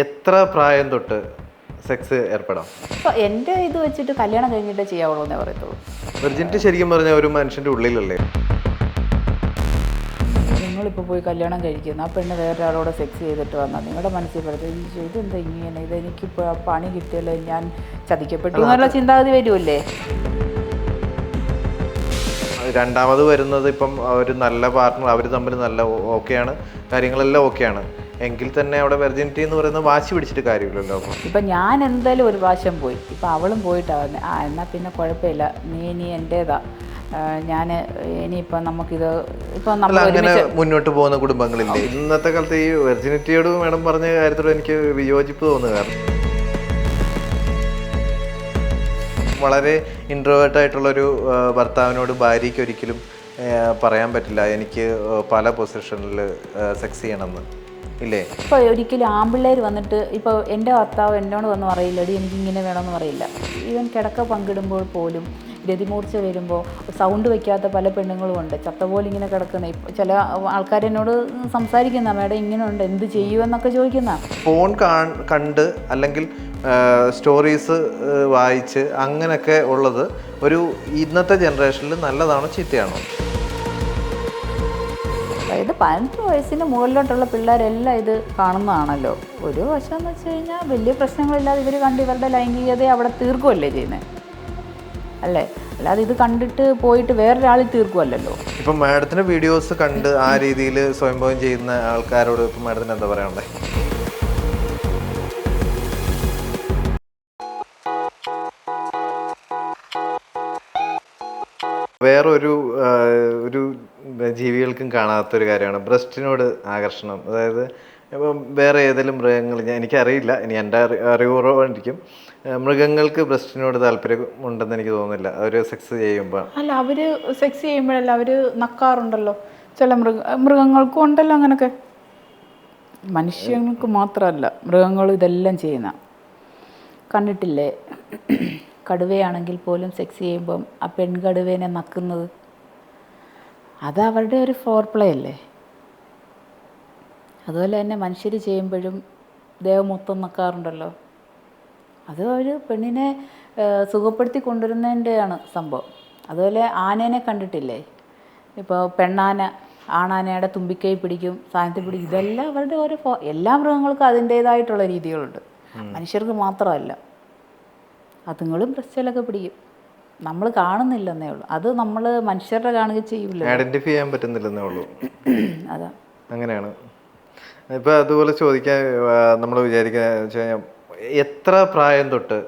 എത്ര പ്രായം തൊട്ട് സെക്സ് ഏർപ്പെടാം? ഇപ്പൊ എന്റെ ഇത് വെച്ചിട്ട് കല്യാണം കഴിഞ്ഞിട്ടേ ചെയ്യാവുള്ളൂ എന്നേ പറയത്തുള്ളൂ. വെർജിനിറ്റി ശരിക്കും പറഞ്ഞ ഒരു മനുഷ്യന്റെ ഉള്ളിലല്ലേ? നിങ്ങളിപ്പോൾ പോയി കല്യാണം കഴിക്കുന്നു ആ പെണ്ണ് വേറൊരാളോട് സെക്സ് ചെയ്തിട്ട് വന്നാൽ നിങ്ങളുടെ മനസ്സിൽ പറയുന്നത് ഇതെന്താ ഇങ്ങനെ? ഇതെനിക്കിപ്പോൾ പണി കിട്ടിയല്ലോ ഞാൻ ചതിക്കപ്പെട്ടു എന്നുള്ള ചിന്താഗതി വരുമല്ലേ രണ്ടാമത് വരുന്നത് ഇപ്പം ഒരു നല്ല പാർട്ട്ണർ അവർ തമ്മിൽ നല്ല ഓക്കെയാണ് കാര്യങ്ങളെല്ലാം ഓക്കെയാണ് എങ്കിൽ തന്നെ അവിടെ വെർജിനിറ്റി എന്ന് പറയുന്നത് വാശി പിടിച്ചിട്ട് കാര്യമില്ലല്ലോ അപ്പം. ഇപ്പം ഞാൻ എന്തായാലും ഒരു പ്രാവശ്യം പോയി. ഇപ്പം അവളും പോയിട്ടാണ് ആ എന്നാൽ പിന്നെ കുഴപ്പമില്ല. നീ ഇനി എന്റേതാ. ഞാൻ ഇനിയിപ്പം നമുക്കിത് ഇപ്പം അല്ല നമ്മൾ അങ്ങനെ മുന്നോട്ട് പോകുന്ന കുടുംബങ്ങളില്ലേ? ഇന്നത്തെ കാലത്ത് ഈ വെർജിനിറ്റിയോട് മാഡം പറഞ്ഞ കാര്യത്തോട് എനിക്ക് വിയോജിപ്പ് തോന്നുക കാരണം. വളരെ ഇൻട്രോവേർട്ടായിട്ടുള്ളൊരു ഭർത്താവിനോട് ഭാര്യയ്ക്ക് ഒരിക്കലും പറയാൻ പറ്റില്ല. എനിക്ക് പല പൊസിഷനിൽ സെക്സ് ചെയ്യണമെന്ന്. ഇല്ലേ? ഇപ്പോൾ ഒരിക്കലും ആമ്പിള്ളേർ വന്നിട്ട് ഇപ്പോൾ എന്റെ ഭർത്താവ് എന്നോട് വന്ന് പറയില്ല എടി എനിക്ക് ഇങ്ങനെ വേണമെന്ന് പറയില്ല. ഈവൻ കിടക്ക പങ്കിടുമ്പോൾ പോലും രതിമൂർച്ച വരുമ്പോൾ സൗണ്ട് വയ്ക്കാത്ത പല പെണ്ണുങ്ങളും ഉണ്ട്. ചത്ത പോലെ ഇങ്ങനെ കിടക്കുന്ന ഇപ്പം ചില ആൾക്കാർ എന്നോട് സംസാരിക്കുന്ന മേഡം ഇങ്ങനെ ഉണ്ട് എന്ത് ചെയ്യുമെന്നൊക്കെ ചോദിക്കുന്ന. ഫോൺ കണ്ട് അല്ലെങ്കിൽ സ്റ്റോറീസ് വായിച്ച് അങ്ങനെയൊക്കെ ഉള്ളത് ഒരു ഇന്നത്തെ ജനറേഷനിൽ നല്ലതാണോ ചീത്തയാണോ? അതായത് പതിനെട്ട് വയസ്സിന് മുകളിലോട്ടുള്ള പിള്ളേരെല്ലാം ഇത് കാണുന്നതാണല്ലോ. ഒരു വശം എന്ന് വെച്ച് കഴിഞ്ഞാൽ വലിയ പ്രശ്നങ്ങളില്ലാതെ ഇവർ കണ്ട് ഇവരുടെ ലൈംഗികതയെ അവിടെ തീർക്കുമല്ലേ ചെയ്യുന്നത് അല്ലേ? അല്ലാതെ ഇത് കണ്ടിട്ട് പോയിട്ട് വേറൊരാളിൽ തീർക്കുമല്ലോ ഇപ്പം മാഡത്തിന്റെ വീഡിയോസ് കണ്ട് ആ രീതിയിൽ സ്വയംഭവം ചെയ്യുന്ന ആൾക്കാരോട് ഇപ്പം മാഡത്തിന് എന്താ പറയണ്ടേ വേറൊരു ഒരു ജീവികൾക്കും കാണാത്തൊരു കാര്യമാണ്. ബ്രസ്റ്റിനോട് ആകർഷണം. അതായത് ഇപ്പം വേറെ ഏതെങ്കിലും മൃഗങ്ങൾ ഞാൻ എനിക്കറിയില്ല. ഇനി എന്റെ അറി അറിവുറവായിരിക്കും. മൃഗങ്ങൾക്ക് ബ്രസ്റ്റിനോട് താല്പര്യം ഉണ്ടെന്ന് എനിക്ക് തോന്നുന്നില്ല. അവർ സെക്സ് ചെയ്യുമ്പോൾ അല്ല അവർ സെക്സ് ചെയ്യുമ്പോഴല്ല അവർ നക്കാറുണ്ടല്ലോ? ചില മൃഗ മൃഗങ്ങൾക്കും ഉണ്ടല്ലോ അങ്ങനൊക്കെ. മനുഷ്യങ്ങൾക്ക് മാത്രമല്ല മൃഗങ്ങൾ ഇതെല്ലാം ചെയ്യുന്ന. കണ്ടിട്ടില്ലേ? കടുവയാണെങ്കിൽ പോലും സെക്സ് ചെയ്യുമ്പം ആ പെൺകടുവേനെ നക്കുന്നത് അത് അവരുടെ ഒരു ഫോർ പ്ലേ അല്ലേ? അതുപോലെ തന്നെ മനുഷ്യർ ചെയ്യുമ്പോഴും ദേവമൊത്തം നക്കാറുണ്ടല്ലോ അത് ഒരു പെണ്ണിനെ സുഖപ്പെടുത്തി കൊണ്ടുവരുന്നതിന്റെയാണ് സംഭവം. അതുപോലെ ആനേനെ കണ്ടിട്ടില്ലേ? ഇപ്പോൾ പെണ്ണാന ആണാനയുടെ തുമ്പിക്കൈ പിടിക്കും സാധനത്തിൽ പിടിക്കും ഇതെല്ലാം അവരുടെ ഓരോ എല്ലാ മൃഗങ്ങൾക്കും അതിന്റേതായിട്ടുള്ള രീതികളുണ്ട്. മനുഷ്യർക്ക് മാത്രമല്ല. അതുങ്ങളും ബ്രസ്റ്റിലൊക്കെ പിടിക്കും. നമ്മൾ കാണുന്നില്ലെന്നേ ഉള്ളൂ. അത് നമ്മൾ മനുഷ്യരുടെ കാണുക ചെയ്യൂല. ഐഡന്റിഫൈ ചെയ്യാൻ പറ്റുന്നില്ലെന്നേ ഉള്ളൂ. അതാ. അങ്ങനെയാണ്. ഇപ്പം അതുപോലെ ചോദിക്കാൻ നമ്മൾ വിചാരിക്കുന്ന എത്ര പ്രായം തൊട്ട്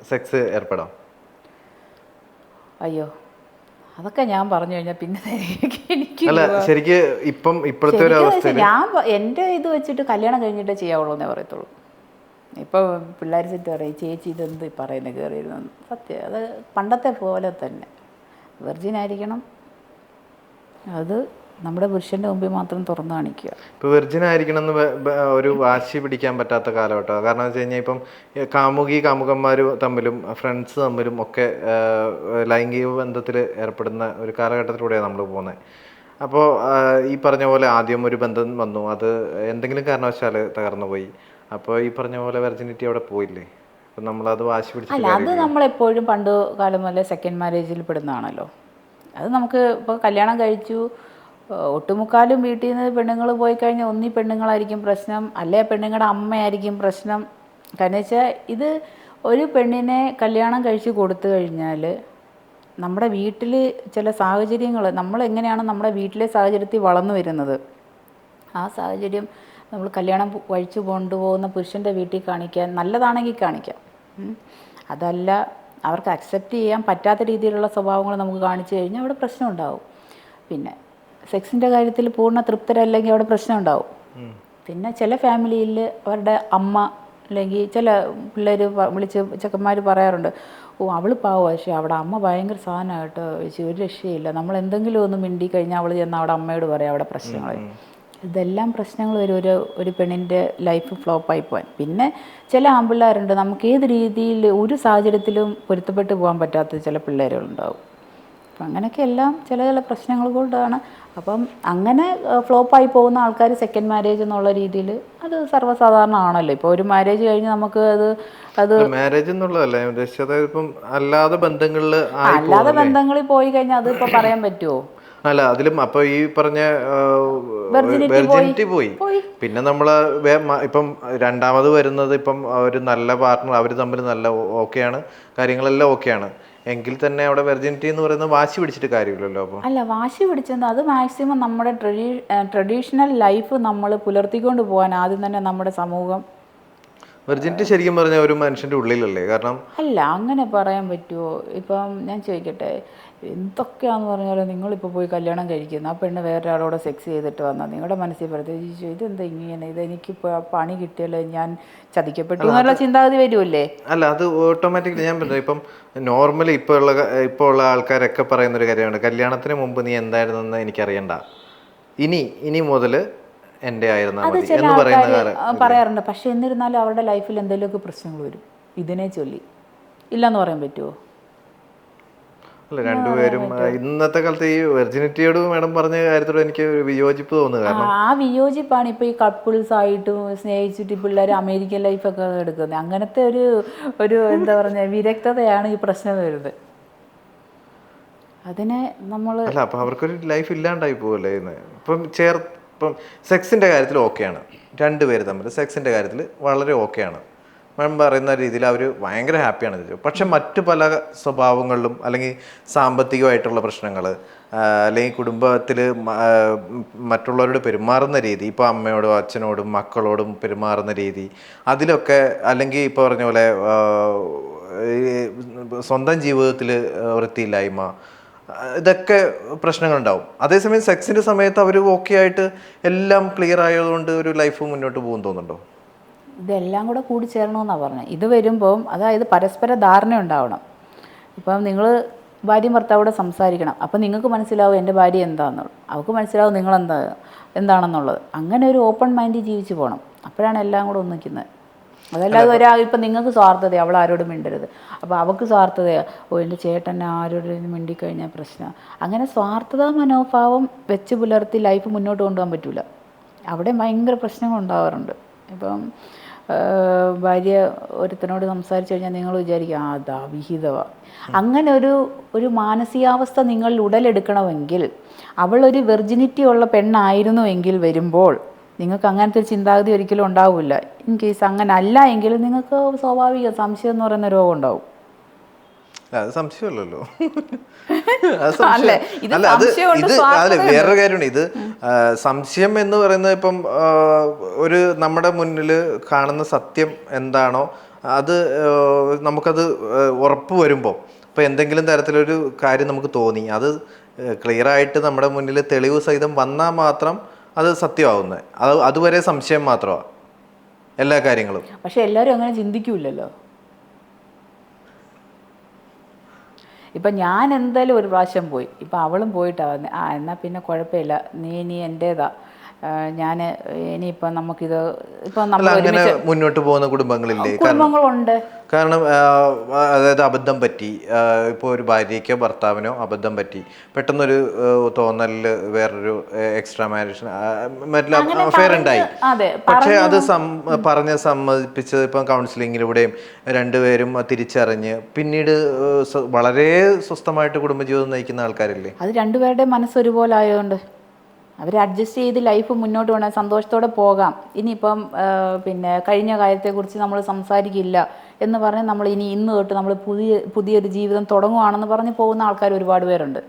സെക്സ് ഏർപ്പെടാം? അയ്യോ. അതൊക്കെ ഞാൻ പറഞ്ഞു കഴിഞ്ഞാൽ പിന്നെ എനിക്ക് അല്ല ശരിക്ക് ഇപ്പം ഇപ്പോഴത്തെ ഒരു അവസ്ഥ ഞാൻ എന്റെ ഇത് വെച്ചിട്ട് കല്യാണം കഴിഞ്ഞിട്ടേ ചെയ്യാവുള്ളൂ എന്നേ പറയത്തുള്ളൂ. ഇപ്പോൾ പിള്ളേർ സെറ്റ് പറയും ചേച്ചി ഇതെന്ത് പറയുന്നത് കയറിയിരുന്നെന്ന് സത്യം അത് പണ്ടത്തെ പോലെ തന്നെ. വെർജിൻ ആയിരിക്കണം. അത് നമ്മുടെ പുരുഷന്റെ മുമ്പിൽ മാത്രം തുറന്നു കാണിക്കുക. ഇപ്പൊ വെർജിൻ ആയിരിക്കണം എന്ന് ഒരു വാശി പിടിക്കാൻ പറ്റാത്ത കാലഘട്ടമാണ് കാരണം വെച്ച് കഴിഞ്ഞാൽ ഇപ്പം കാമുകി കാമുകന്മാർ തമ്മിലും ഫ്രണ്ട്സ് തമ്മിലും ഒക്കെ ലൈംഗിക ബന്ധത്തിൽ ഏർപ്പെടുന്ന ഒരു കാലഘട്ടത്തിലൂടെയാണ് നമ്മൾ പോകുന്നത് അപ്പോൾ ഈ പറഞ്ഞ പോലെ ആദ്യം ഒരു ബന്ധം വന്നു. അത് എന്തെങ്കിലും കാരണവശാൽ തകർന്നു പോയി. അപ്പോൾ ഈ പറഞ്ഞ പോലെ വെർജിനിറ്റി അവിടെ പോയില്ലേ? നമ്മൾ അത് വാശി പിടിച്ചിട്ട് അല്ല അത് നമ്മളെപ്പോഴും പണ്ട് കാലം മുതലേ സെക്കൻഡ് മാരേജിൽ പെടുന്നതാണല്ലോ. അത് നമുക്ക് ഇപ്പോൾ കല്യാണം കഴിച്ചു ഏഹ് ഒട്ടുമുക്കാലും വീട്ടിൽ നിന്ന് പെണ്ണുങ്ങൾ പോയി കഴിഞ്ഞാൽ ഒന്നി പെണ്ണുങ്ങളായിരിക്കും പ്രശ്നം അല്ലെ പെണ്ണുങ്ങളുടെ അമ്മയായിരിക്കും പ്രശ്നം. കാരണം വെച്ചാൽ ഇത് ഒരു പെണ്ണിനെ കല്യാണം കഴിച്ച് കൊടുത്തു കഴിഞ്ഞാൽ നമ്മുടെ വീട്ടിൽ ചില സാഹചര്യങ്ങൾ നമ്മൾ എങ്ങനെയാണ് നമ്മുടെ വീട്ടിലെ സാഹചര്യത്തിൽ വളർന്നു വരുന്നത്? ആ സാഹചര്യം നമ്മൾ കല്യാണം കഴിച്ചു കൊണ്ടുപോകുന്ന പുരുഷന്റെ വീട്ടിൽ കാണിക്കാൻ നല്ലതാണെങ്കിൽ കാണിക്കാം. അതല്ല അവർക്ക് അക്സെപ്റ്റ് ചെയ്യാൻ പറ്റാത്ത രീതിയിലുള്ള സ്വഭാവങ്ങൾ നമുക്ക് കാണിച്ചു കഴിഞ്ഞാൽ അവിടെ പ്രശ്നം ഉണ്ടാവും. പിന്നെ സെക്സിന്റെ കാര്യത്തിൽ പൂർണ തൃപ്തരല്ലെങ്കിൽ അവിടെ പ്രശ്നം ഉണ്ടാവും. പിന്നെ ചില ഫാമിലിയിൽ അവരുടെ അമ്മ അല്ലെങ്കിൽ ചില പിള്ളേർ വിളിച്ച് ചെക്കന്മാർ പറയാറുണ്ട് ഓ അവൾ പാവ. പക്ഷേ അവിടെ അമ്മ ഭയങ്കര സാധനമായിട്ട് ചേച്ചി ഒരു രക്ഷയില്ല. നമ്മൾ എന്തെങ്കിലും ഒന്ന് മിണ്ടി കഴിഞ്ഞാൽ അവൾ ചെന്ന് അവിടെ അമ്മയോട് പറയാം അവിടെ പ്രശ്നങ്ങൾ ഇതെല്ലാം പ്രശ്നങ്ങൾ വരും. ഒരു ഒരു പെണ്ണിന്റെ ലൈഫ് ഫ്ലോപ്പായി പോകാൻ പിന്നെ ചില ആൺപിള്ളേരുണ്ട്. നമുക്ക് ഏത് രീതിയിൽ ഒരു സാഹചര്യത്തിലും പൊരുത്തപ്പെട്ട് പോകാൻ പറ്റാത്ത ചില പിള്ളേരുകളുണ്ടാവും. അപ്പം അങ്ങനെയൊക്കെ എല്ലാം ചില ചില പ്രശ്നങ്ങൾ കൊണ്ടാണ്. അപ്പം അങ്ങനെ ഫ്ലോപ്പായി പോകുന്ന ആൾക്കാർ സെക്കൻഡ് മാരേജ് എന്നുള്ള രീതിയിൽ അത് സർവസാധാരണ ആണല്ലോ ഇപ്പോൾ ഒരു മാരേജ് കഴിഞ്ഞ് നമുക്ക് അത് അത് മാരേജ് എന്നുള്ളതല്ലേ ഉദ്ദേശിച്ചത്? ഇപ്പം അല്ലാതെ ബന്ധങ്ങളിൽ അല്ലാതെ ബന്ധങ്ങളിൽ പോയി കഴിഞ്ഞാൽ അത് ഇപ്പോൾ പറയാൻ പറ്റുമോ? അല്ല അതിലും അപ്പൊ ഈ പറഞ്ഞ വെർജിനിറ്റി പോയി. പിന്നെ നമ്മൾ ഇപ്പം രണ്ടാമത് വരുന്നത് ഇപ്പം ഒരു നല്ല പാർട്ട്ണർ അവർ തമ്മിൽ നല്ല ഓക്കെയാണ് കാര്യങ്ങളെല്ലാം ഓക്കെയാണ്. എങ്കിൽ തന്നെ അവിടെ വെർജിനിറ്റി എന്ന് പറയുന്നത് വാശി പിടിച്ചിട്ട് കാര്യമില്ലല്ലോ അപ്പോൾ അല്ല വാശി പിടിച്ചത് അത് മാക്സിമം നമ്മുടെ ട്രഡീ ട്രഡീഷണൽ ലൈഫ് നമ്മൾ പുലർത്തിക്കൊണ്ട് പോകാൻ ആദ്യം തന്നെ നമ്മുടെ സമൂഹം. വെർജിനിറ്റി ശരിക്കും പറഞ്ഞ ഒരു മനുഷ്യന്റെ ഉള്ളിലല്ലേ? കാരണം അല്ല അങ്ങനെ പറയാൻ പറ്റുമോ ഇപ്പം ഞാൻ ചോദിക്കട്ടെ. എന്തൊക്കെയാന്ന് പറഞ്ഞാലും നിങ്ങളിപ്പോൾ പോയി കല്യാണം കഴിക്കുന്നു. ആ പെണ്ണ് വേറൊരാളോട് സെക്സ് ചെയ്തിട്ട് വന്നാൽ നിങ്ങളുടെ മനസ്സിൽ പ്രത്യേകിച്ച് ഇതെന്താ ഇങ്ങനെ? ഇത് എനിക്കിപ്പോൾ പണി കിട്ടിയല്ലേ ഞാൻ ചതിക്കപ്പെട്ടു? എന്നുള്ള ചിന്താഗതി വരുമല്ലേ അല്ല അത് ഓട്ടോമാറ്റിക്കലി ഞാൻ പറഞ്ഞു ഇപ്പം നോർമലി ഇപ്പോൾ ഉള്ള ഇപ്പോൾ ഉള്ള ആൾക്കാരൊക്കെ പറയുന്ന ഒരു കാര്യമാണ്. കല്യാണത്തിന് മുമ്പ് നീ എന്തായിരുന്നെന്ന് എനിക്കറിയണ്ട. ഇനി ഇനി മുതൽ എന്റെ ആയിരുന്നു എന്ന് പറയുന്ന പറയാറുണ്ട്. പക്ഷെ എന്നിരുന്നാലും അവരുടെ ലൈഫിൽ എന്തെങ്കിലുമൊക്കെ പ്രശ്നങ്ങൾ വരും. ഇതിനെ ചൊല്ലി. ഇല്ലെന്ന് പറയാൻ പറ്റുമോ അല്ല രണ്ടുപേരും ഇന്നത്തെ കാലത്ത് ഈ വെർജിനിറ്റിയോട് മാഡം പറഞ്ഞ കാര്യത്തോട് എനിക്ക് ഒരു വിയോജിപ്പ് തോന്നുന്നു. കാരണം ആ വിയോജിപ്പാണ് ഇപ്പൊ ഈ കപ്പിൾസ് ആയിട്ടും സ്നേഹിച്ചിട്ട് പിള്ളേർ അമേരിക്കൻ ലൈഫൊക്കെ എടുക്കുന്നത്. അങ്ങനത്തെ ഒരു ഒരു എന്താ പറഞ്ഞ വിരക്തതയാണ് ഈ പ്രശ്നം വരുന്നത്. അതിനെ നമ്മൾ അല്ല അപ്പൊ അവർക്കൊരു ലൈഫ് ഇല്ലാണ്ടായി പോവല്ലേ ഇന്ന്. ഇപ്പം ചേർ ഇപ്പം സെക്സിന്റെ കാര്യത്തിൽ ഓക്കെയാണ് രണ്ടുപേര് തമ്മിൽ സെക്സിന്റെ കാര്യത്തിൽ വളരെ ഓക്കെയാണ് മാം പറയുന്ന രീതിയിൽ അവർ ഭയങ്കര ഹാപ്പിയാണ് ഇത്. പക്ഷെ മറ്റു പല സ്വഭാവങ്ങളിലും അല്ലെങ്കിൽ സാമ്പത്തികമായിട്ടുള്ള പ്രശ്നങ്ങൾ അല്ലെങ്കിൽ കുടുംബത്തിൽ മറ്റുള്ളവരോട് പെരുമാറുന്ന രീതി ഇപ്പോൾ അമ്മയോടും അച്ഛനോടും മക്കളോടും പെരുമാറുന്ന രീതി അതിലൊക്കെ അല്ലെങ്കിൽ ഇപ്പോൾ പറഞ്ഞ പോലെ സ്വന്തം ജീവിതത്തിൽ വൃത്തിയില്ലായ്മ ഇതൊക്കെ പ്രശ്നങ്ങളുണ്ടാവും. അതേസമയം സെക്സിന്റെ സമയത്ത് അവർ ഓക്കെ ആയിട്ട് എല്ലാം ക്ലിയർ ആയതുകൊണ്ട് ഒരു ലൈഫ് മുന്നോട്ട് പോകും തോന്നുന്നുണ്ടോ? ഇതെല്ലാം കൂടെ കൂടി ചേരണമെന്നാണ് പറഞ്ഞത്. ഇത് വരുമ്പം അതായത് പരസ്പര ധാരണ ഉണ്ടാവണം. ഇപ്പം നിങ്ങൾ ഭാര്യയും ഭർത്താവോടെ സംസാരിക്കണം. അപ്പം നിങ്ങൾക്ക് മനസ്സിലാവും എന്റെ ഭാര്യ എന്താണെന്നുള്ളത് അവൾക്ക് മനസ്സിലാവും നിങ്ങളെന്താ എന്താണെന്നുള്ളത്. അങ്ങനെ ഒരു ഓപ്പൺ മൈൻഡിൽ ജീവിച്ചു പോകണം. അപ്പോഴാണ് എല്ലാം കൂടെ ഒന്നിക്കുന്നത്. അതല്ലാതെ ഒരാൾ ഇപ്പം നിങ്ങൾക്ക് സ്വാർത്ഥത അവൾ ആരോടും മിണ്ടരുത്. അപ്പോൾ അവൾക്ക് സ്വാർത്ഥതയാണ് ഓ എന്റെ ചേട്ടൻ ആരോടും മിണ്ടിക്കഴിഞ്ഞാൽ പ്രശ്നം. അങ്ങനെ സ്വാർത്ഥതാ മനോഭാവം വെച്ച് പുലർത്തി ലൈഫ് മുന്നോട്ട് കൊണ്ടുപോകാൻ പറ്റില്ല അവിടെ ഭയങ്കര പ്രശ്നങ്ങൾ ഉണ്ടാവാറുണ്ട്. ഇപ്പം ഭാര്യ ഒരുത്തനോട് സംസാരിച്ചു കഴിഞ്ഞാൽ നിങ്ങൾ വിചാരിക്കും ആ അതാ വിഹിതമാണ് അങ്ങനെ ഒരു ഒരു മാനസികാവസ്ഥ നിങ്ങൾ ഉടലെടുക്കണമെങ്കിൽ അവളൊരു വെർജിനിറ്റി ഉള്ള പെണ്ണായിരുന്നുവെങ്കിൽ വരുമ്പോൾ നിങ്ങൾക്ക് അങ്ങനത്തെ ഒരു ചിന്താഗതി ഒരിക്കലും ഉണ്ടാവില്ല. ഇൻ കേസ് അങ്ങനെ അല്ല എങ്കിൽ നിങ്ങൾക്ക് സ്വാഭാവിക സംശയം എന്ന് പറയുന്ന രോഗം ഉണ്ടാവും. അത് സംശയമല്ലല്ലോ. അത് സംശയം- അല്ലേ? അല്ല അത് ഇത് അല്ല വേറൊരു കാര്യമാണ് ഇത് സംശയം എന്ന് പറയുന്നത് ഇപ്പം ഒരു നമ്മുടെ മുന്നിൽ കാണുന്ന സത്യം എന്താണോ അത് നമുക്കത് ഉറപ്പ് വരുമ്പോൾ ഇപ്പം എന്തെങ്കിലും തരത്തിലൊരു കാര്യം നമുക്ക് തോന്നി അത് ക്ലിയർ ആയിട്ട് നമ്മുടെ മുന്നിൽ തെളിവ് സഹിതം വന്നാൽ മാത്രം അത് സത്യമാവുന്നത് അത് അതുവരെ സംശയം മാത്രമാണ് എല്ലാ കാര്യങ്ങളും. പക്ഷെ എല്ലാവരും അങ്ങനെ ചിന്തിക്കൂലല്ലോ ഇപ്പം ഞാൻ എന്തായാലും ഒരു പ്രാവശ്യം പോയി. ഇപ്പം അവളും പോയിട്ടാണ് വന്നത് ആ എന്നാൽ പിന്നെ കുഴപ്പമില്ല. നീ നീ എന്റേതാ ഞാൻ ഇനിയിപ്പോൾ നമുക്കിത് ഇപ്പോൾ നമ്മൾ അങ്ങനെ മുന്നോട്ട് പോകുന്ന കുടുംബങ്ങളില്ലേ? കുടുംബങ്ങളുണ്ട്. കാരണം അതായത് അബദ്ധം പറ്റി. ഇപ്പോൾ ഒരു ഭാര്യയ്ക്കോ ഭർത്താവിനോ അബദ്ധം പറ്റി. പെട്ടെന്നൊരു തോന്നലിൽ തോന്നലിൽ വേറൊരു എക്സ്ട്രാ മാരേജ് അഫയർ ഉണ്ടായി. പക്ഷേ അത് പറഞ്ഞ് സമ്മതിപ്പിച്ചത് ഇപ്പം കൗൺസിലിങ്ങിലൂടെയും രണ്ടുപേരും തിരിച്ചറിഞ്ഞ് പിന്നീട് വളരെ സ്വസ്ഥമായിട്ട് കുടുംബജീവിതം നയിക്കുന്ന ആൾക്കാരില്ലേ? അത് രണ്ടുപേരുടെ മനസ്സ് ഒരുപോലെ ആയതുകൊണ്ട്. അവർ അഡ്ജസ്റ്റ് ചെയ്ത് ലൈഫ് മുന്നോട്ട് പോകണം സന്തോഷത്തോടെ പോകാം. ഇനിയിപ്പം പിന്നെ കഴിഞ്ഞ കാര്യത്തെക്കുറിച്ച് നമ്മൾ സംസാരിക്കില്ല എന്ന് പറഞ്ഞ് നമ്മൾ ഇനി ഇന്ന് തൊട്ട് നമ്മൾ പുതിയ പുതിയൊരു ജീവിതം തുടങ്ങുവാണെന്ന് പറഞ്ഞ് പോകുന്ന ആൾക്കാർ ഒരുപാട് പേരുണ്ട്.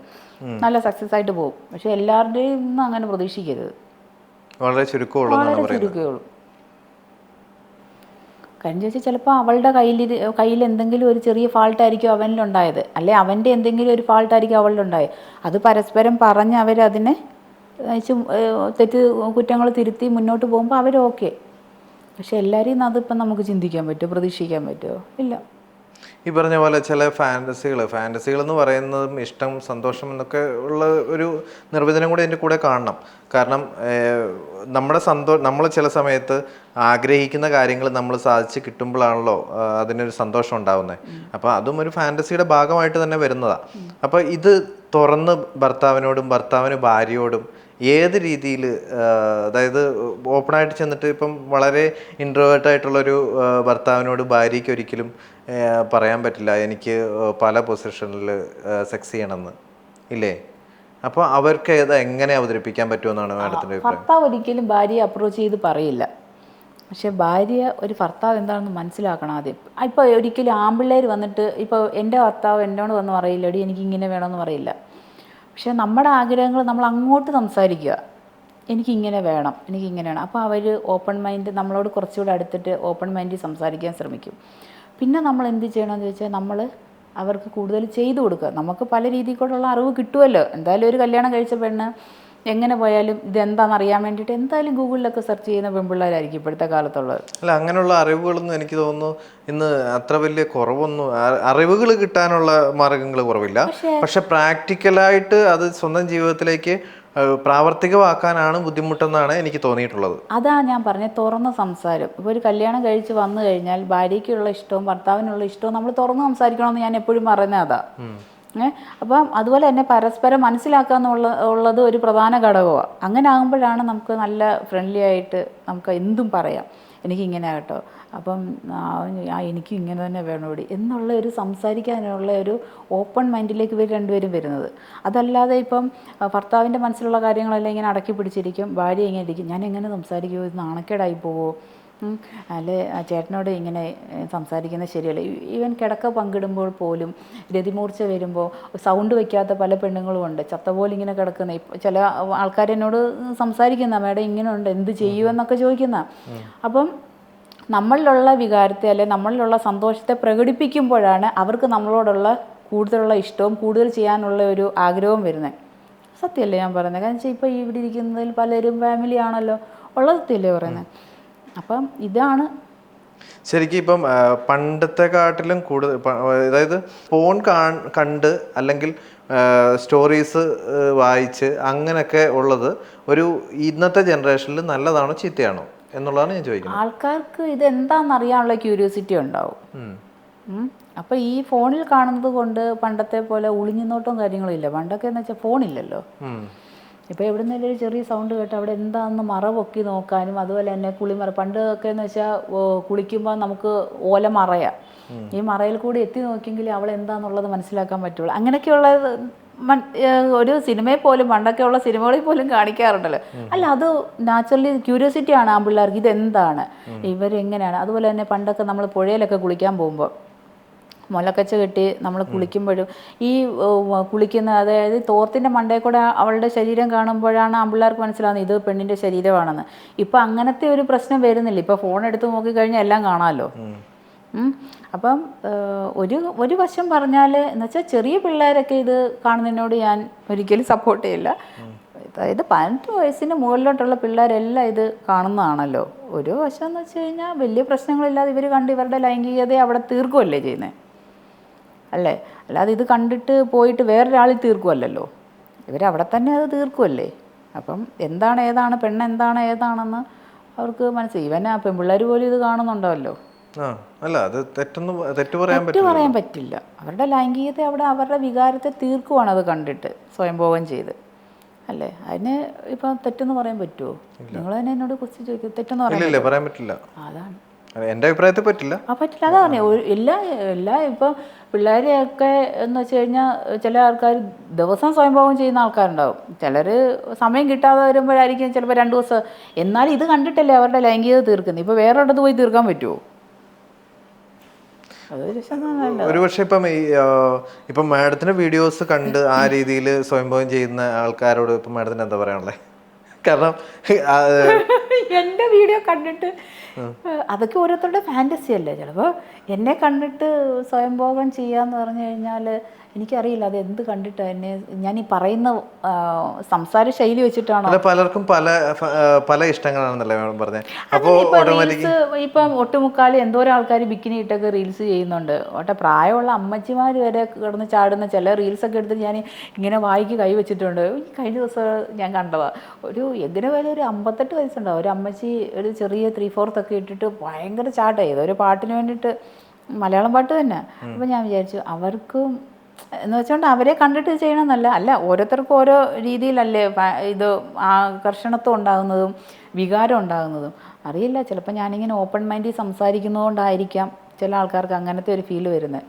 നല്ല സക്സസ് ആയിട്ട് പോകും. പക്ഷെ എല്ലാവരുടെയും ഒന്നും അങ്ങനെ പ്രതീക്ഷിക്കരുത്. വളരെ പറയുന്നത്. ചുരുക്കമുള്ളൂ ചോദിച്ചാൽ ചിലപ്പോൾ അവളുടെ കയ്യിൽ കയ്യിൽ എന്തെങ്കിലും ഒരു ചെറിയ ഫാൾട്ടായിരിക്കും അവനിലുണ്ടായത്. അല്ലെ അവന്റെ എന്തെങ്കിലും ഒരു ഫാൾട്ടായിരിക്കും അവളിലുണ്ടായത് അത് പരസ്പരം പറഞ്ഞ് അവരതിനെ തെറ്റ് കുറ്റങ്ങൾ തിരുത്തി മുന്നോട്ട് പോകുമ്പോൾ അവരൊക്കെ പക്ഷെ എല്ലാവരെയും അതിപ്പം നമുക്ക് ചിന്തിക്കാൻ പറ്റുമോ? പ്രതീക്ഷിക്കാൻ പറ്റുമോ? ഇല്ല. ഈ പറഞ്ഞ പോലെ ചില ഫാന്റസികൾ ഫാന്റസികൾ എന്ന് പറയുന്നതും ഇഷ്ടം സന്തോഷം എന്നൊക്കെ ഉള്ള ഒരു നിർവചനം കൂടി അതിന്റെ കൂടെ കാണണം. കാരണം നമ്മുടെ സന്തോ നമ്മൾ ചില സമയത്ത് ആഗ്രഹിക്കുന്ന കാര്യങ്ങൾ നമ്മൾ സാധിച്ച് കിട്ടുമ്പോഴാണല്ലോ അതിനൊരു സന്തോഷം ഉണ്ടാവുന്നത് അപ്പോൾ അതും ഒരു ഫാന്റസിയുടെ ഭാഗമായിട്ട് തന്നെ വരുന്നതാണ് അപ്പോൾ ഇത് തുറന്ന് ഭർത്താവിനോടും ഭർത്താവിന് ഭാര്യയോടും ഏത് രീതിയിൽ അതായത് ഓപ്പണായിട്ട് ചെന്നിട്ട് ഇപ്പം വളരെ ഇൻട്രോവേർട്ട് ആയിട്ടുള്ളൊരു ആ, ഭർത്താവിനോട് ഭാര്യയ്ക്ക് ഒരിക്കലും പറയാൻ പറ്റില്ല. എനിക്ക് പല പൊസിഷനിൽ സെക്സ് ചെയ്യണമെന്ന്. ഇല്ലേ? അപ്പോൾ അവർക്ക് ഇത് എങ്ങനെ അവതരിപ്പിക്കാൻ പറ്റുമെന്നാണ് മാഡത്തിന്റെ അഭിപ്രായം? ഭർത്താവ് ഒരിക്കലും ഭാര്യയെ അപ്രോച്ച് ചെയ്ത് പറയില്ല. പക്ഷെ ഭാര്യ ഒരു ഭർത്താവ് എന്താണെന്ന് മനസ്സിലാക്കണം ആദ്യം. ഇപ്പോൾ ഒരിക്കലും ആമ്പിള്ളേർ വന്നിട്ട് ഇപ്പോൾ എന്റെ ഭർത്താവ് എന്നോട് വന്ന് പറയില്ല എടി എനിക്ക് ഇങ്ങനെ വേണമെന്ന് പറയില്ല. പക്ഷെ നമ്മുടെ ആഗ്രഹങ്ങൾ നമ്മൾ അങ്ങോട്ട് സംസാരിക്കുക. എനിക്കിങ്ങനെ വേണം എനിക്കിങ്ങനെ വേണം അപ്പോൾ അവർ ഓപ്പൺ മൈൻഡ് നമ്മളോട് കുറച്ചുകൂടി അടുത്തിട്ട് ഓപ്പൺ മൈൻഡിൽ സംസാരിക്കാൻ ശ്രമിക്കും. പിന്നെ നമ്മൾ എന്ത് ചെയ്യണമെന്ന് ചോദിച്ചാൽ നമ്മൾ അവർക്ക് കൂടുതൽ ചെയ്തു കൊടുക്കുക. നമുക്ക് പല രീതിയിൽ കൂടെയുള്ള അറിവ് കിട്ടുമല്ലോ. എന്തായാലും ഒരു കല്യാണം കഴിച്ച പെണ്ണ് എങ്ങനെ പോയാലും ഇതെന്താണെന്ന് അറിയാൻ വേണ്ടിയിട്ട് എന്തായാലും ഗൂഗിളിലൊക്കെ സെർച്ച് ചെയ്യുന്ന പെൺപിള്ളേരായിരിക്കും ഇപ്പോഴത്തെ കാലത്തുള്ളത്. അല്ല അങ്ങനെയുള്ള അറിവുകളൊന്നും എനിക്ക് തോന്നുന്നു ഇന്ന് അത്ര വലിയ കുറവൊന്നും അറിവുകൾ കിട്ടാനുള്ള മാർഗങ്ങൾ കുറവില്ല. പക്ഷെ പ്രാക്ടിക്കലായിട്ട് അത് സ്വന്തം ജീവിതത്തിലേക്ക് പ്രാവർത്തികമാക്കാനാണ് ബുദ്ധിമുട്ടെന്നാണ് എനിക്ക് തോന്നിയിട്ടുള്ളത്. അതാണ് ഞാൻ പറഞ്ഞത് തുറന്ന സംസാരം. ഇപ്പോൾ ഒരു കല്യാണം കഴിച്ച് വന്നു കഴിഞ്ഞാൽ ഭാര്യയ്ക്കുള്ള ഇഷ്ടവും ഭർത്താവിനുള്ള ഇഷ്ടവും നമ്മൾ തുറന്ന് സംസാരിക്കണമെന്ന് ഞാൻ എപ്പോഴും പറയുന്നത് അതാ. അപ്പം അതുപോലെ തന്നെ പരസ്പരം മനസ്സിലാക്കുക എന്നുള്ള ഉള്ളത് ഒരു പ്രധാന ഘടകമാണ് അങ്ങനെ ആകുമ്പോഴാണ് നമുക്ക് നല്ല ഫ്രണ്ട്ലി ആയിട്ട് നമുക്ക് എന്തും പറയാം. എനിക്കിങ്ങനെ കേട്ടോ അപ്പം ആ, എനിക്കും ഇങ്ങനെ തന്നെ വേണോടി എന്നുള്ള ഒരു സംസാരിക്കാനുള്ള ഒരു ഓപ്പൺ മൈൻഡിലേക്ക് ഇവർ രണ്ടുപേരും വരുന്നത്. അതല്ലാതെ ഇപ്പം ഭർത്താവിന്റെ മനസ്സിലുള്ള കാര്യങ്ങളെല്ലാം ഇങ്ങനെ അടക്കി പിടിച്ചിരിക്കും. ഭാര്യ ഇങ്ങനെ ഇരിക്കും. ഞാൻ എങ്ങനെ സംസാരിക്കുമോ ഇത് നാണക്കേടായി പോവോ? അല്ലെ ചേട്ടനോട് ഇങ്ങനെ സംസാരിക്കുന്നത് ശരിയല്ല. ഈവൻ കിടക്ക പങ്കിടുമ്പോൾ പോലും രതിമൂർച്ച വരുമ്പോൾ സൗണ്ട് വയ്ക്കാത്ത പല പെണ്ണുങ്ങളും ഉണ്ട്. ചത്ത പോലെ ഇങ്ങനെ കിടക്കുന്ന ചില ആൾക്കാർ എന്നോട് സംസാരിക്കുന്ന മേഡം ഇങ്ങനെ ഉണ്ട് എന്ത് ചെയ്യുമെന്നൊക്കെ ചോദിക്കുന്ന. അപ്പം നമ്മളിലുള്ള വികാരത്തെ അല്ലെ നമ്മളിലുള്ള സന്തോഷത്തെ പ്രകടിപ്പിക്കുമ്പോഴാണ് അവർക്ക് നമ്മളോടുള്ള കൂടുതലുള്ള ഇഷ്ടവും കൂടുതൽ ചെയ്യാനുള്ള ഒരു ആഗ്രഹവും വരുന്നത്. സത്യമല്ലേ ഞാൻ പറയുന്നത്? കാരണം വെച്ചാൽ ഇപ്പോൾ ഇവിടെ ഇരിക്കുന്നതിൽ പലരും ഫാമിലി ആണല്ലോ. ഉള്ള സത്യമല്ലേ പറയുന്നത്? അപ്പം ഇതാണ് ശരിക്കും ഇപ്പം പണ്ടത്തെ കാട്ടിലും കൂടുതൽ അതായത് ഫോൺ കണ്ട് അല്ലെങ്കിൽ സ്റ്റോറീസ് വായിച്ച് അങ്ങനെയൊക്കെ ഉള്ളത് ഒരു ഇന്നത്തെ ജനറേഷനിൽ നല്ലതാണോ ചീത്തയാണോ എന്നുള്ളതാണ് ഞാൻ ചോദിക്കുന്നത്. ആൾക്കാർക്ക് ഇത് എന്താണെന്ന് അറിയാനുള്ള ക്യൂരിയോസിറ്റി ഉണ്ടാവും. അപ്പോൾ ഈ ഫോണിൽ കാണുന്നത് കൊണ്ട് പണ്ടത്തെ പോലെ ഒളിഞ്ഞുനോട്ടവും കാര്യങ്ങളും ഇല്ല. പണ്ടൊക്കെ എന്ന് വെച്ചാൽ ഫോണില്ലല്ലോ. ഇപ്പോൾ എവിടെ നിന്നെങ്കിലും ഒരു ചെറിയ സൗണ്ട് കേട്ട് അവിടെ എന്താണെന്ന് മറ പൊക്കി നോക്കാനും അതുപോലെ തന്നെ കുളിമറ പണ്ടൊക്കെ എന്ന് വെച്ചാൽ കുളിക്കുമ്പോൾ നമുക്ക് ഓല മറയാ. ഈ മറയിൽ കൂടി എത്തി നോക്കിയെങ്കിൽ അവൾ എന്താണെന്നുള്ളത് മനസ്സിലാക്കാൻ പറ്റുള്ളൂ. അങ്ങനെയൊക്കെയുള്ള ഒരു സിനിമയെ പോലും പണ്ടൊക്കെ ഉള്ള സിനിമകളിൽ പോലും കാണിക്കാറുണ്ടല്ലോ. അല്ല അത് നാച്ചുറലി ക്യൂരിയോസിറ്റി ആണ് ആ പിള്ളേർക്ക്. ഇതെന്താണ്? ഇവരെങ്ങനെയാണ്? അതുപോലെ തന്നെ പണ്ടൊക്കെ നമ്മൾ പുഴയിലൊക്കെ കുളിക്കാൻ പോകുമ്പോൾ മുലക്കച്ച കെട്ടി നമ്മൾ കുളിക്കുമ്പോഴും ഈ കുളിക്കുന്ന അതായത് തോർത്തിന്റെ മണ്ടയിൽ കൂടെ അവളുടെ ശരീരം കാണുമ്പോഴാണ് ആമ്പിള്ളേർക്ക് മനസ്സിലാവുന്നത് ഇത് പെണ്ണിന്റെ ശരീരമാണെന്ന്. ഇപ്പം അങ്ങനത്തെ ഒരു പ്രശ്നം വരുന്നില്ല. ഇപ്പം ഫോൺ എടുത്ത് നോക്കിക്കഴിഞ്ഞാൽ എല്ലാം കാണാമല്ലോ അപ്പം ഒരു ഒരു വശം പറഞ്ഞാൽ എന്ന് വെച്ചാൽ ചെറിയ പിള്ളേരൊക്കെ ഇത് കാണുന്നതിനോട് ഞാൻ ഒരിക്കലും സപ്പോർട്ട് ചെയ്യില്ല. അതായത് പതിനെട്ട് വയസ്സിന് മുകളിലോട്ടുള്ള പിള്ളേരെല്ലാം ഇത് കാണുന്നതാണല്ലോ. ഒരു വശം എന്ന് വെച്ച് കഴിഞ്ഞാൽ വലിയ പ്രശ്നങ്ങളില്ലാതെ ഇവർ കണ്ട് ഇവരുടെ ലൈംഗികതയെ അവിടെ തീർക്കുമല്ലേ ചെയ്യുന്നത് അല്ലേ? അല്ലാതെ ഇത് കണ്ടിട്ട് പോയിട്ട് വേറൊരാളിൽ തീർക്കുമല്ലോ ഇവരവിടെ തന്നെ അത് തീർക്കുമല്ലേ അപ്പം എന്താണ് ഏതാണ് പെണ്ണ് എന്താണ് ഏതാണെന്ന് അവർക്ക് മനസ്സിലായി. ഇവൻ ആ പെൺപിള്ളേർ പോലും ഇത് കാണുന്നുണ്ടാവല്ലോ അല്ല അത് തെറ്റൊന്നും തെറ്റ് പറയാൻ തെറ്റ് പറ്റില്ല പറയാൻ പറ്റില്ല. അവരുടെ ലൈംഗികത അവിടെ അവരുടെ വികാരത്തെ തീർക്കുവാണ് അത് കണ്ടിട്ട് സ്വയംഭോഗം ചെയ്ത്. അല്ലേ? അതിന് ഇപ്പം തെറ്റെന്ന് പറയാൻ പറ്റുമോ നിങ്ങൾ തന്നെ എന്നോട് കുറിച്ച് ചോദിക്കും. തെറ്റെന്ന് പറയാൻ പറ്റില്ല. അതാണ്. എന്റെ അഭിപ്രായത്തിൽ പറ്റില്ല. ആ പറ്റില്ല. അതാ പറഞ്ഞത് ഒരു എല്ലാ എല്ലാ ഇപ്പം പിള്ളേരെയൊക്കെ എന്ന് വെച്ച് കഴിഞ്ഞാൽ ചില ആൾക്കാർ ദിവസം സ്വയംഭോഗം ചെയ്യുന്ന ആൾക്കാരുണ്ടാവും. ചിലർ സമയം കിട്ടാതെ വരുമ്പോഴായിരിക്കും ചിലപ്പോൾ രണ്ട് ദിവസം. എന്നാലും ഇത് കണ്ടിട്ടല്ലേ അവരുടെ ലൈംഗികത തീർക്കുന്നത് ഇപ്പോൾ വേറെ ഇടത്ത് പോയി തീർക്കാൻ പറ്റുമോ അതൊരു ഒരു പക്ഷേ ഇപ്പം ഈ ആ, ഇപ്പം മാഡത്തിന്റെ വീഡിയോസ് കണ്ട് ആ രീതിയിൽ സ്വയംഭവം ചെയ്യുന്ന ആൾക്കാരോട് ഇപ്പം മാഡത്തിന് എന്താ പറയാനുള്ളത് കാരണം എന്റെ വീഡിയോ കണ്ടിട്ട് അതൊക്കെ ഓരോരുത്തരുടെ ഫാന്റസി അല്ലേ? ചിലപ്പോൾ എന്നെ കണ്ടിട്ട് സ്വയംഭോഗം ചെയ്യാന്ന് പറഞ്ഞു കഴിഞ്ഞാൽ എനിക്കറിയില്ല അത് എന്ത് കണ്ടിട്ട് എന്നെ ഞാൻ ഈ പറയുന്ന സംസാര ശൈലി വെച്ചിട്ടാണ്? പലർക്കും പല പല ഇഷ്ടങ്ങളാണെന്നല്ലേ മാഡം പറഞ്ഞത്. അപ്പോൾ റീൽസ് ഇപ്പം ഒട്ടുമുക്കാലും എന്തോരം ആൾക്കാർ ബിക്കിനി ഇട്ടൊക്കെ റീൽസ് ചെയ്യുന്നുണ്ട്. ഒട്ടെ പ്രായമുള്ള അമ്മച്ചിമാർ വരെ കിടന്ന് ചാടുന്ന ചില റീൽസ് ഒക്കെ എടുത്ത് ഞാൻ ഇങ്ങനെ വായിക്ക് കൈ വെച്ചിട്ടുണ്ട്. കഴിഞ്ഞ ദിവസം ഞാൻ കണ്ടതാണ് ഒരു എങ്ങനെ പോലെ ഒരു അമ്പത്തെട്ട് വയസ്സുണ്ടാവും. ഒരു അമ്മച്ചി ഒരു ചെറിയ ത്രീ ഫോർത്ത് ഒക്കെ ഇട്ടിട്ട് ഭയങ്കര ചാട്ടായി ചെയ്തു ഒരു പാട്ടിന് വേണ്ടിയിട്ട് മലയാളം പാട്ട് തന്നെ. അപ്പം ഞാൻ വിചാരിച്ചു അവർക്കും എന്ന് വെച്ചുകൊണ്ട് അവരെ കണ്ടിട്ട് ചെയ്യണമെന്നല്ല അല്ല ഓരോരുത്തർക്കും ഓരോ രീതിയിലല്ലേ ഇത് ആകർഷണത്വം ഉണ്ടാകുന്നതും വികാരം ഉണ്ടാകുന്നതും. അറിയില്ല ചിലപ്പോൾ ഞാനിങ്ങനെ ഓപ്പൺ മൈൻഡിൽ സംസാരിക്കുന്നതുകൊണ്ടായിരിക്കാം ചില ആൾക്കാർക്ക് അങ്ങനത്തെ ഒരു ഫീൽ വരുന്നത്